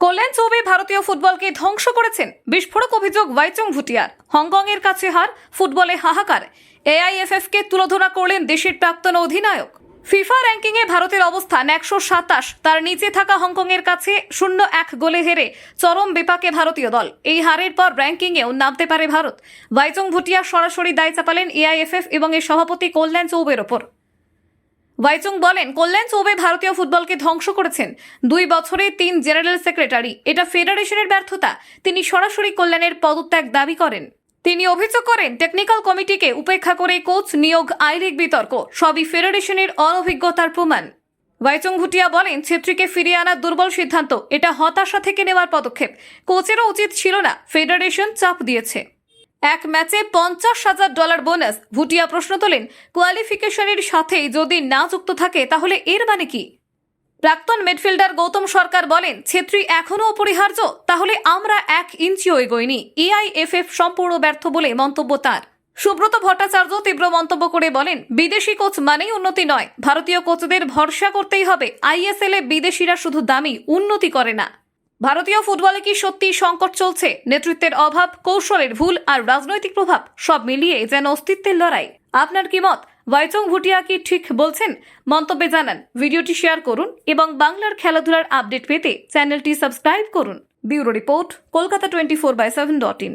কল্যাণ চৌবে ভারতীয় ফুটবলকে ধ্বংস করেছেন। বিস্ফোরক অভিযোগ ওয়াইচং ভুটিয়ার। হংকংয়ের কাছে হার, ফুটবলে হাহাকার। এআইএফএফ কে তুলোধনা করলেন দেশের প্রাক্তন অধিনায়ক। ফিফা র্যাঙ্কিংয়ে ভারতের অবস্থান একশো সাতাশ। তার নিচে থাকা হংকংয়ের কাছে শূন্য এক গোলে হেরে চরম বিপাকে ভারতীয় দল। এই হারের পর র্যাঙ্কিংয়েও নামতে পারে ভারত। ওয়াইচং ভুটিয়া সরাসরি দায় চাপালেন এআইএফএফ এবং এর সভাপতি কল্যাণ চৌবের ওপর। ওয়াইচুং বলেন, কল্যাণ চৌবে ভারতীয় ফুটবলকে ধ্বংস করেছেন। দুই বছরে তিন জেনারেল সেক্রেটারি। এটা ফেডারেশনের ব্যর্থতা। তিনি সরাসরি কল্যাণের পদত্যাগ দাবি করেন। তিনি অভিযোগ করেন, টেকনিক্যাল কমিটিকে উপেক্ষা করে কোচ নিয়োগ আই লিগ বিতর্ক। সবই ফেডারেশনের অনভিজ্ঞতার প্রমাণ। ওয়াইচুং ভুটিয়া বলেন, ছেত্রীকে ফিরিয়ে আনার দুর্বল সিদ্ধান্ত, এটা হতাশা থেকে নেওয়ার পদক্ষেপ। কোচেরও উচিত ছিল না। ফেডারেশন চাপ দিয়েছে। এক ম্যাচে পঞ্চাশ হাজার ডলার বোনাস। ভুটিয়া প্রশ্ন তোলেন, কোয়ালিফিকেশনের সাথেই যদি না যুক্ত থাকে, তাহলে এর মানে কি? প্রাক্তন মিডফিল্ডার গৌতম সরকার বলেন, ছেত্রী এখনও অপরিহার্য, তাহলে আমরা এক ইঞ্চিও এগোইনি। এআইএফএফ সম্পূর্ণ ব্যর্থ বলে মন্তব্য তার। সুব্রত ভট্টাচার্য তীব্র মন্তব্য করে বলেন, বিদেশি কোচ মানেই উন্নতি নয়। ভারতীয় কোচদের ভরসা করতেই হবে। আইএসএল এ বিদেশিরা শুধু দামি, উন্নতি করে না। ভারতীয় ফুটবলে কি সত্যি সংকট চলছে? নেতৃত্বের অভাব, কৌশলের ভুল আর রাজনৈতিক প্রভাব, সব মিলিয়ে যেন অস্তিত্বের লড়াই। আপনার কি মত? ভাইচং ভুটিয়া কি ঠিক বলছেন? মন্তব্যে জানান। ভিডিওটি শেয়ার করুন এবং বাংলার খেলাধুলার আপডেট পেতে চ্যানেলটি সাবস্ক্রাইব করুন। Bureau report, Kolkata twenty four by seven dot in.